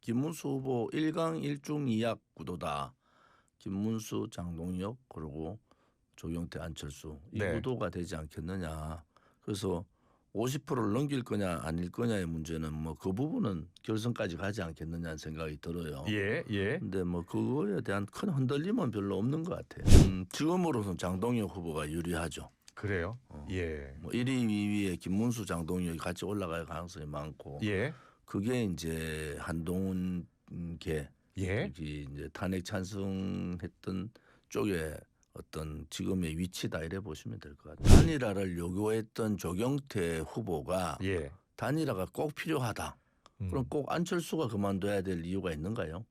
김문수 후보 1강 1중 2약 구도다. 김문수, 장동혁 그리고 조경태, 안철수 이 네. 구도가 되지 않겠느냐. 그래서 50%를 넘길 거냐 아닐 거냐의 문제는 뭐 그 부분은 결선까지 가지 않겠느냐는 생각이 들어요. 예, 예. 근데 뭐 그거에 대한 큰 흔들림은 별로 없는 것 같아요. 음, 지금으로서는 장동혁 후보가 유리하죠. 그래요. 어. 예. 뭐 1위, 2위에 김문수, 장동혁이 같이 올라갈 가능성이 많고 예. 그게 이제 한동훈 계 예. 이제 탄핵 찬성했던 쪽에 어떤 지금의 위치다 이래 보시면 될 것 같아요. 단일화를 요구했던 조경태 후보가 예. 단일화가 꼭 필요하다. 음. 그럼 꼭 안철수가 그만둬야 될 이유가 있는가요?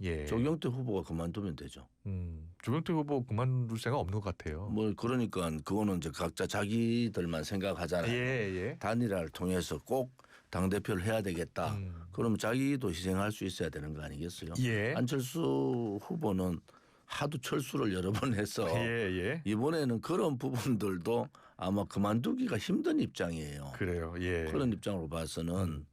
예. 조경태 후보가 그만두면 되죠. 음. 조경태 후보 그만둘 생각 없는 것 같아요. 뭐 그러니까 그거는 이제 각자 자기들만 생각하잖아요. 예, 예. 단일화를 통해서 꼭 당 대표를 해야 되겠다. 음. 그러면 자기도 희생할 수 있어야 되는 거 아니겠어요? 예. 안철수 후보는 하도 철수를 여러 번 해서 예, 예. 이번에는 그런 부분들도 아마 그만두기가 힘든 입장이에요. 그래요. 예. 그런 입장으로 봐서는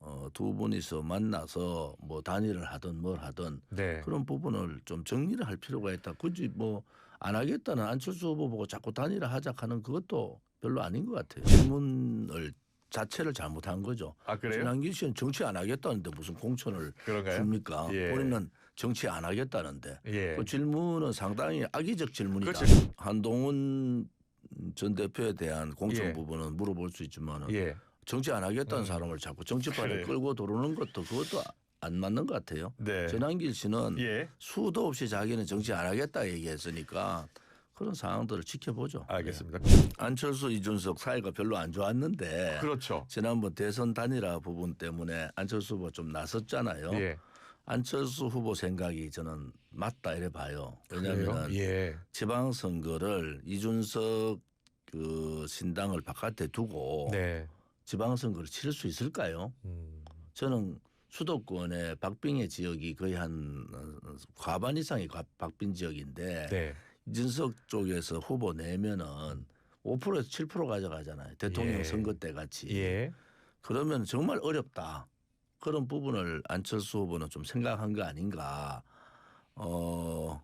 어, 두 분이서 만나서 뭐 단일을 하든 뭘 하든 네. 그런 부분을 좀 정리를 할 필요가 있다. 굳이 뭐 안 하겠다는 안철수 후보 보고 자꾸 단일화 하자 하는 그것도 별로 아닌 것 같아요. 질문을 자체를 잘못한 거죠. 아, 그래요? 전환기 씨는 정치 안 하겠다는데 무슨 공천을 그런가요? 줍니까? 예. 본인은 정치 안 하겠다는데 예. 그 질문은 상당히 악의적 질문이다. 그렇죠. 한동훈 전 대표에 대한 공천 예. 부분은 물어볼 수 있지만 예. 정치 안 하겠다는 음. 사람을 자꾸 정치판에 그래. 끌고 들어오는 것도 그것도 안 맞는 것 같아요. 네. 전환길 씨는 예. 수도 없이 자기는 정치 안 하겠다 얘기했으니까 그런 상황들을 지켜보죠. 알겠습니다. 예. 안철수 이준석 사이가 별로 안 좋았는데 그렇죠. 지난번 대선 단일화 부분 때문에 안철수 후보 좀 나섰잖아요. 예. 안철수 후보 생각이 저는 맞다 이래 봐요. 왜냐하면 예. 지방선거를 이준석 그 신당을 바깥에 두고 네. 지방선거를 치를 수 있을까요? 음. 저는 수도권의 박빙의 지역이 거의 한 어, 과반 이상이 과- 박빙 지역인데 네. 이준석 쪽에서 후보 내면은 5%에서 7% 가져가잖아요. 대통령 예. 선거 때 같이. 예. 그러면 정말 어렵다. 그런 부분을 안철수 후보는 좀 생각한 거 아닌가. 어,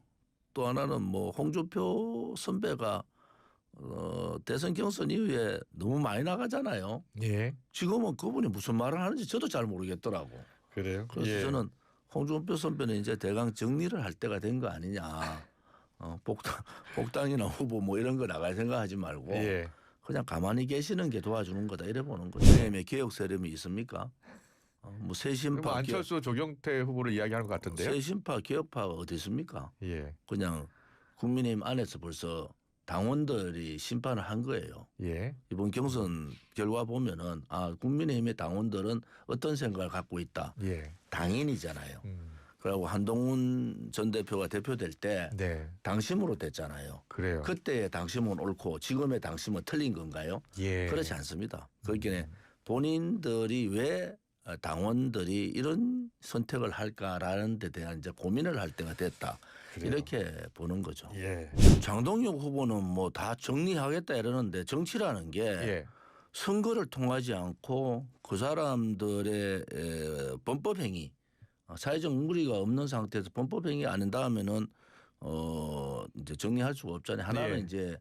또 하나는 뭐 홍준표 선배가 어, 대선 경선 이후에 너무 많이 나가잖아요. 예. 지금은 그분이 무슨 말을 하는지 저도 잘 모르겠더라고. 그래요. 그래서 예. 저는 홍준표 선배는 이제 대강 정리를 할 때가 된 거 아니냐. 어, 복당, 복당이나 후보 뭐 이런 거 나갈 생각하지 말고 예. 그냥 가만히 계시는 게 도와주는 거다 이래 보는 거죠. 선생님의 개혁 세력이 있습니까? 어, 뭐 새신파 개혁, 안철수 조경태 후보를 이야기하는 것 같은데요. 새신파 개혁파가 어디 있습니까? 예. 그냥 국민의힘 안에서 벌써 당원들이 심판을 한 거예요. 예. 이번 경선 결과 보면은 아 국민의힘의 당원들은 어떤 생각을 갖고 있다. 예. 당인이잖아요. 음. 그리고 한동훈 전 대표가 대표될 때 네. 당심으로 됐잖아요. 그래요. 그때의 당심은 옳고 지금의 당심은 틀린 건가요? 예. 그렇지 않습니다. 거기에 본인들이 왜 어, 당원들이 이런 선택을 할까라는 데 대한 이제 고민을 할 때가 됐다. 그래요. 이렇게 보는 거죠. 예. 장동혁 후보는 뭐 다 정리하겠다 이러는데 정치라는 게 예. 선거를 통하지 않고 그 사람들의 에, 범법 행위, 어, 사회적 무리가 없는 상태에서 범법 행위 안 한다 하면은 어 이제 정리할 수가 없잖아요. 하나는 예. 이제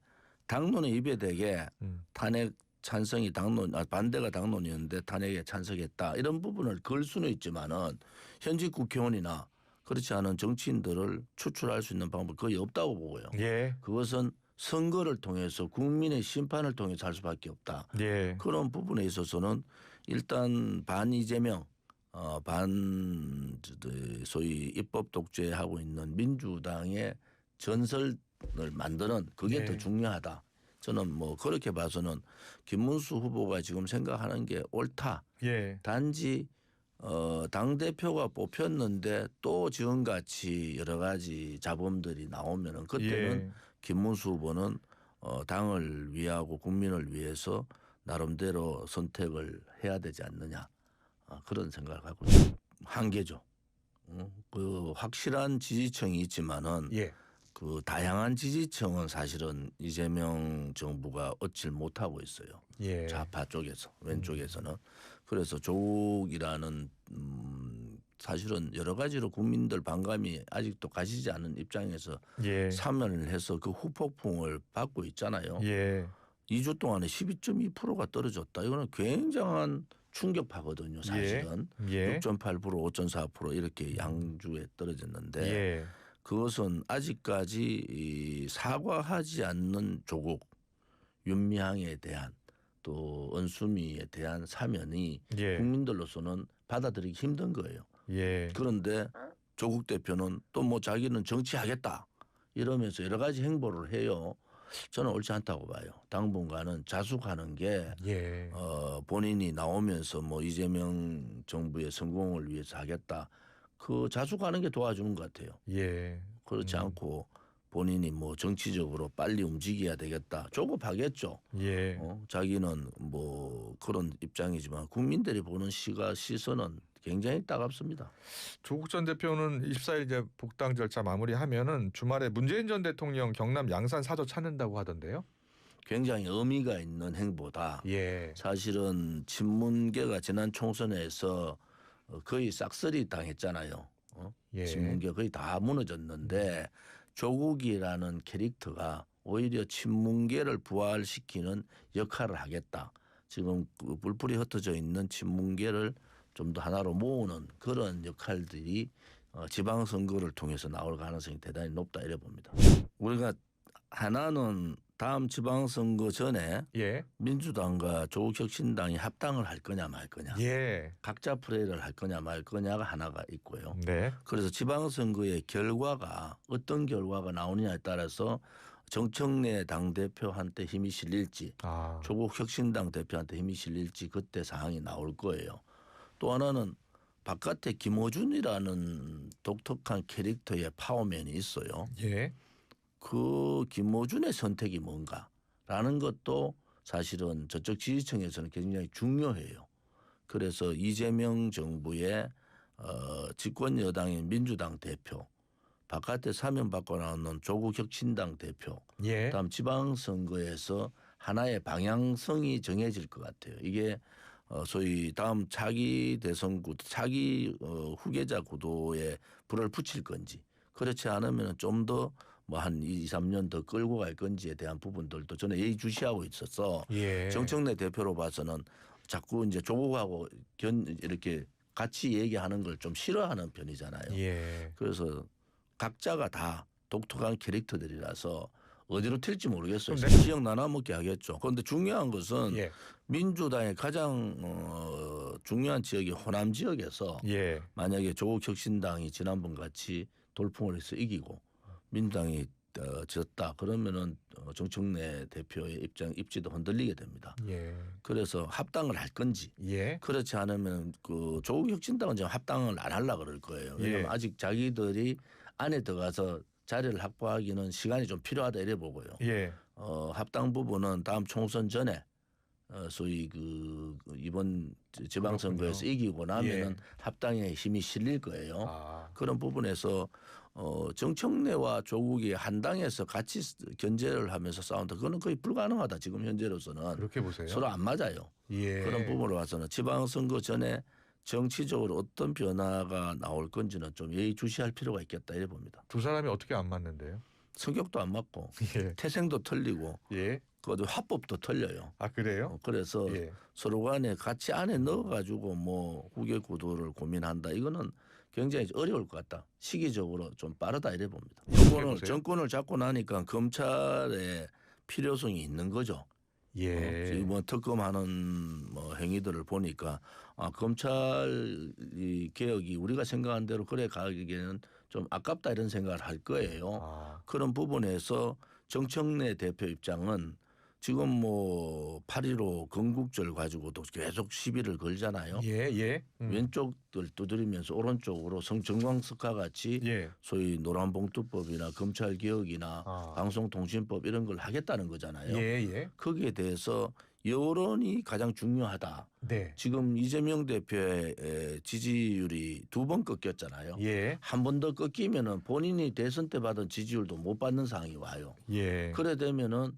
당론에 입에되게 음. 탄핵 찬성이 당론, 아, 반대가 당론이었는데 탄핵에 찬성했다 이런 부분을 걸 수는 있지만은 현직 국회의원이나 그렇지 않은 정치인들을 추출할 수 있는 방법 거의 없다고 보고요. 예. 그것은 선거를 통해서 국민의 심판을 통해서 할 수밖에 없다. 예. 그런 부분에 있어서는 일단 반 이재명, 어, 반 저, 소위 입법 독재하고 있는 민주당의 전설을 만드는 그게 네. 더 중요하다. 저는 뭐 그렇게 봐서는 김문수 후보가 지금 생각하는 게 옳다. 예. 단지 어, 당 대표가 뽑혔는데 또 지금같이 여러 가지 자범들이 나오면은 그때는 예. 김문수 후보는 어, 당을 위하고 국민을 위해서 나름대로 선택을 해야 되지 않느냐 어, 그런 생각을 갖고 있습니다. 한계죠. 어, 그 확실한 지지층이 있지만은 예. 그 다양한 지지층은 사실은 이재명 정부가 얻질 못하고 있어요. 예. 좌파 쪽에서 왼쪽에서는 그래서 조국이라는 음, 사실은 여러 가지로 국민들 반감이 아직도 가시지 않은 입장에서 예. 사면을 해서 그 후폭풍을 받고 있잖아요. 예. 2주 동안에 12.2%가 떨어졌다. 이거는 굉장한 충격파거든요. 사실은 예. 6.8% 5.4% 이렇게 양주에 떨어졌는데 예. 그것은 아직까지 이 사과하지 않는 조국 윤미향에 대한 또 은수미에 대한 사면이 예. 국민들로서는 받아들이기 힘든 거예요. 예. 그런데 조국 대표는 또 뭐 자기는 정치하겠다 이러면서 여러 가지 행보를 해요. 저는 옳지 않다고 봐요. 당분간은 자숙하는 게 예. 어, 본인이 나오면서 뭐 이재명 정부의 성공을 위해서 하겠다. 그 자숙하는 게 도와주는 것 같아요. 예. 그렇지 음. 않고 본인이 뭐 정치적으로 빨리 움직여야 되겠다. 조급하겠죠. 예. 어, 자기는 뭐 그런 입장이지만 국민들이 보는 시가 시선은 굉장히 따갑습니다. 조국 전 대표는 24일 이제 복당 절차 마무리하면은 주말에 문재인 전 대통령 경남 양산 사저 찾는다고 하던데요. 굉장히 의미가 있는 행보다. 예. 사실은 친문계가 지난 총선에서 어, 거의 싹쓸이 당했잖아요. 어? 예. 친문계 거의 다 무너졌는데 조국이라는 캐릭터가 오히려 친문계를 부활시키는 역할을 하겠다. 지금 그 불풀이 흩어져 있는 친문계를 좀 더 하나로 모으는 그런 역할들이 어, 지방선거를 통해서 나올 가능성이 대단히 높다 이래 봅니다. 우리가 하나는 다음 지방선거 전에 예. 민주당과 조국혁신당이 합당을 할 거냐 말 거냐 예. 각자 플레이를 할 거냐 말 거냐가 하나가 있고요. 네. 그래서 지방선거의 결과가 어떤 결과가 나오느냐에 따라서 정청래 당 대표한테 힘이 실릴지 아. 조국 혁신당 대표한테 힘이 실릴지 그때 상황이 나올 거예요. 또 하나는 바깥에 김어준이라는 독특한 캐릭터의 파워맨이 있어요. 예. 그 김어준의 선택이 뭔가라는 것도 사실은 저쪽 지지층에서는 굉장히 중요해요. 그래서 이재명 정부의 어, 집권 여당인 민주당 대표, 바깥에 사면 받고 나오는 조국 혁신당 대표, 예. 그다음 지방 선거에서 하나의 방향성이 정해질 것 같아요. 이게 어, 소위 다음 차기 대선 구도, 차기 어, 후계자 구도에 불을 붙일 건지 그렇지 않으면 좀 더 뭐 한 2, 3년 더 끌고 갈 건지에 대한 부분들도 저는 예의주시하고 있어서 예. 정청래 대표로 봐서는 자꾸 이제 조국하고 견 이렇게 같이 얘기하는 걸 좀 싫어하는 편이잖아요. 예. 그래서 각자가 다 독특한 캐릭터들이라서 어디로 튈지 모르겠어요. 내- 지역 나눠 먹게 하겠죠. 그런데 중요한 것은 예. 민주당의 가장 어, 중요한 지역이 호남 지역에서 예. 만약에 조국 혁신당이 지난번 같이 돌풍을 해서 이기고 민주당이 어, 졌다 그러면은 어, 정청래 대표의 입장 입지도 흔들리게 됩니다. 예. 그래서 합당을 할 건지 예. 그렇지 않으면 그 조국 혁신당은 지금 합당을 안 하려 그럴 거예요. 왜냐하면 예. 아직 자기들이 안에 들어가서 자리를 확보하기는 시간이 좀 필요하다 이래 보고요. 예. 어, 합당 부분은 다음 총선 전에 어, 소위 그, 그 이번 지- 지방선거에서 그렇군요. 이기고 나면은 예. 합당에 힘이 실릴 거예요. 아. 그런 부분에서 어, 정청래와 조국이 한 당에서 같이 견제를 하면서 싸운다. 그거는 거의 불가능하다. 지금 현재로서는 그렇게 보세요. 서로 안 맞아요. 예. 그런 부분으로 봐서는 지방선거 전에 정치적으로 어떤 변화가 나올 건지는 좀 예의주시할 필요가 있겠다 이래 봅니다. 두 사람이 어떻게 안 맞는데요? 성격도 안 맞고 예. 태생도 틀리고 예. 그것도 화법도 틀려요. 아 그래요? 어, 그래서 예. 서로 간에 같이 안에 넣어가지고 뭐 후계 구도를 고민한다. 이거는 굉장히 어려울 것 같다. 시기적으로 좀 빠르다 이래 봅니다. 정권을, 보세요. 정권을 잡고 나니까 검찰의 필요성이 있는 거죠. 예. 어, 지금 뭐 특검하는 뭐 행위들을 보니까 아 검찰 이 개혁이 우리가 생각한 대로 그래 가기에는 좀 아깝다 이런 생각을 할 거예요. 아. 그런 부분에서 정청래 대표 입장은 지금 뭐8.15 건국절 가지고도 계속 시비를 걸잖아요. 예. 예. 음. 왼쪽을 두드리면서 오른쪽으로 성정광석화 같이 예. 소위 노란봉투법이나 검찰 개혁이나 아. 방송통신법 이런 걸 하겠다는 거잖아요. 예. 예. 거기에 대해서 여론이 가장 중요하다. 네. 지금 이재명 대표의 에, 지지율이 두 번 꺾였잖아요. 예. 한 번 더 꺾이면은 본인이 대선 때 받은 지지율도 못 받는 상황이 와요. 예. 그래 되면은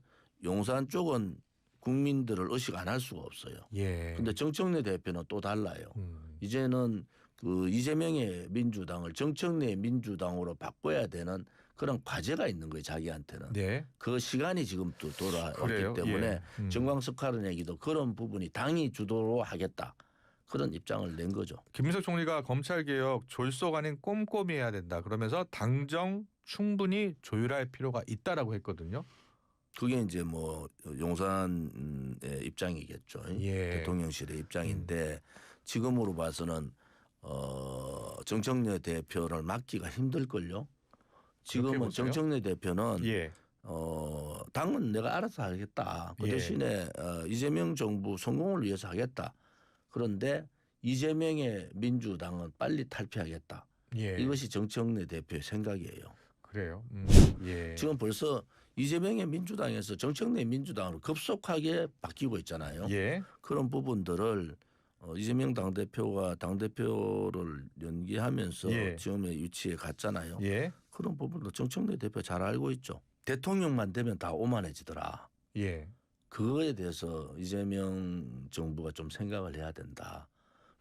용산 쪽은 국민들을 의식 안 할 수가 없어요. 예. 근데 정청래 대표는 또 달라요. 음. 이제는 그 이재명의 민주당을 정청래의 민주당으로 바꿔야 되는 그런 과제가 있는 거예요 자기한테는 네. 그 시간이 지금 또 돌아왔기 그래요. 때문에 예. 음. 정광석 하는 얘기도 그런 부분이 당이 주도로 하겠다 그런 입장을 낸 거죠. 김민석 총리가 검찰 개혁 졸속 아닌 꼼꼼히 해야 된다. 그러면서 당정 충분히 조율할 필요가 있다라고 했거든요. 그게 이제 뭐 용산의 입장이겠죠. 예. 대통령실의 입장인데 지금으로 봐서는 어 정청래 대표를 막기가 힘들걸요. 지금은? 정청래 대표는 예. 어 당은 내가 알아서 하겠다. 그 예. 대신에 어, 이재명 정부 성공을 위해서 하겠다. 그런데 이재명의 민주당은 빨리 탈피하겠다. 예. 이것이 정청래 대표의 생각이에요. 그래요. 음. 예. 지금 벌써 이재명의 민주당에서 정청래 민주당으로 급속하게 바뀌고 있잖아요. 예. 그런 부분들을 어, 이재명 당대표가 당대표를 연기하면서 예. 지금의 위치에 갔잖아요. 예. 그런 부분도 정청래 대표 잘 알고 있죠. 대통령만 되면 다 오만해지더라. 예. 그거에 대해서 이재명 정부가 좀 생각을 해야 된다.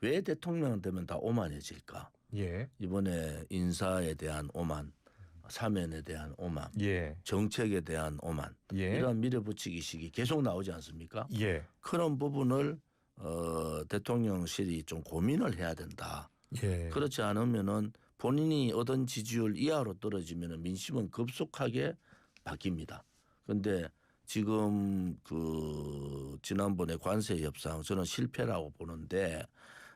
왜 대통령 되면 다 오만해질까? 예. 이번에 인사에 대한 오만, 사면에 대한 오만, 예. 정책에 대한 오만 예. 이런 밀어붙이기식이 계속 나오지 않습니까? 예. 그런 부분을 어, 대통령실이 좀 고민을 해야 된다. 예. 그렇지 않으면은 본인이 얻은 지지율 이하로 떨어지면은 민심은 급속하게 바뀝니다. 그런데 지금 그 지난번에 관세 협상 저는 실패라고 보는데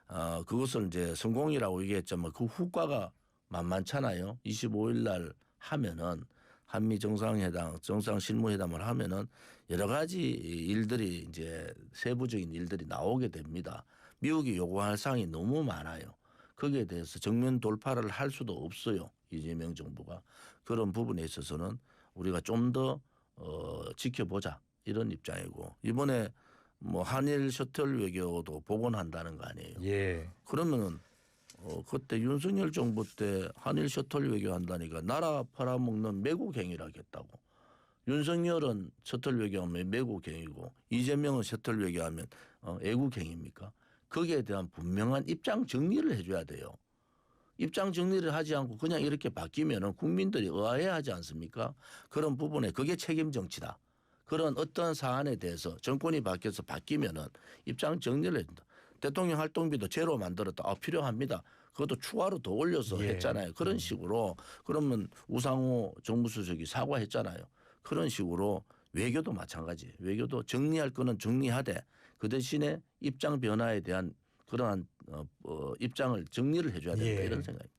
어, 그것을 이제 성공이라고 얘기했지만 그 후과가 만만찮아요. 25일 날 하면은 한미 정상회담, 정상 실무회담을 하면은 여러 가지 일들이 이제 세부적인 일들이 나오게 됩니다. 미국이 요구할 사항이 너무 많아요. 거기에 대해서 정면 돌파를 할 수도 없어요. 이재명 정부가 그런 부분에 있어서는 우리가 좀더 어, 지켜보자 이런 입장이고 이번에 뭐 한일 셔틀 외교도 복원한다는 거 아니에요. 예. 그러면은 어, 그때 윤석열 정부 때 한일 셔틀 외교한다니까 나라 팔아먹는 매국 행위를 하겠다고. 윤석열은 셔틀 외교하면 매국 행위고 이재명은 셔틀 외교하면 어, 애국 행위입니까? 거기에 대한 분명한 입장 정리를 해줘야 돼요. 입장 정리를 하지 않고 그냥 이렇게 바뀌면은 국민들이 의아해하지 않습니까? 그런 부분에 그게 책임 정치다. 그런 어떤 사안에 대해서 정권이 바뀌어서 바뀌면은 입장 정리를 해야 된다. 대통령 활동비도 제로 만들었다. 아, 필요합니다. 그것도 추가로 더 올려서 예. 했잖아요. 그런 음. 식으로 그러면 우상호 정무수석이 사과했잖아요. 그런 식으로 외교도 마찬가지. 외교도 정리할 거는 정리하되 그 대신에 입장 변화에 대한 그러한 어, 어, 입장을 정리를 해줘야 된다 예. 이런 생각입니다.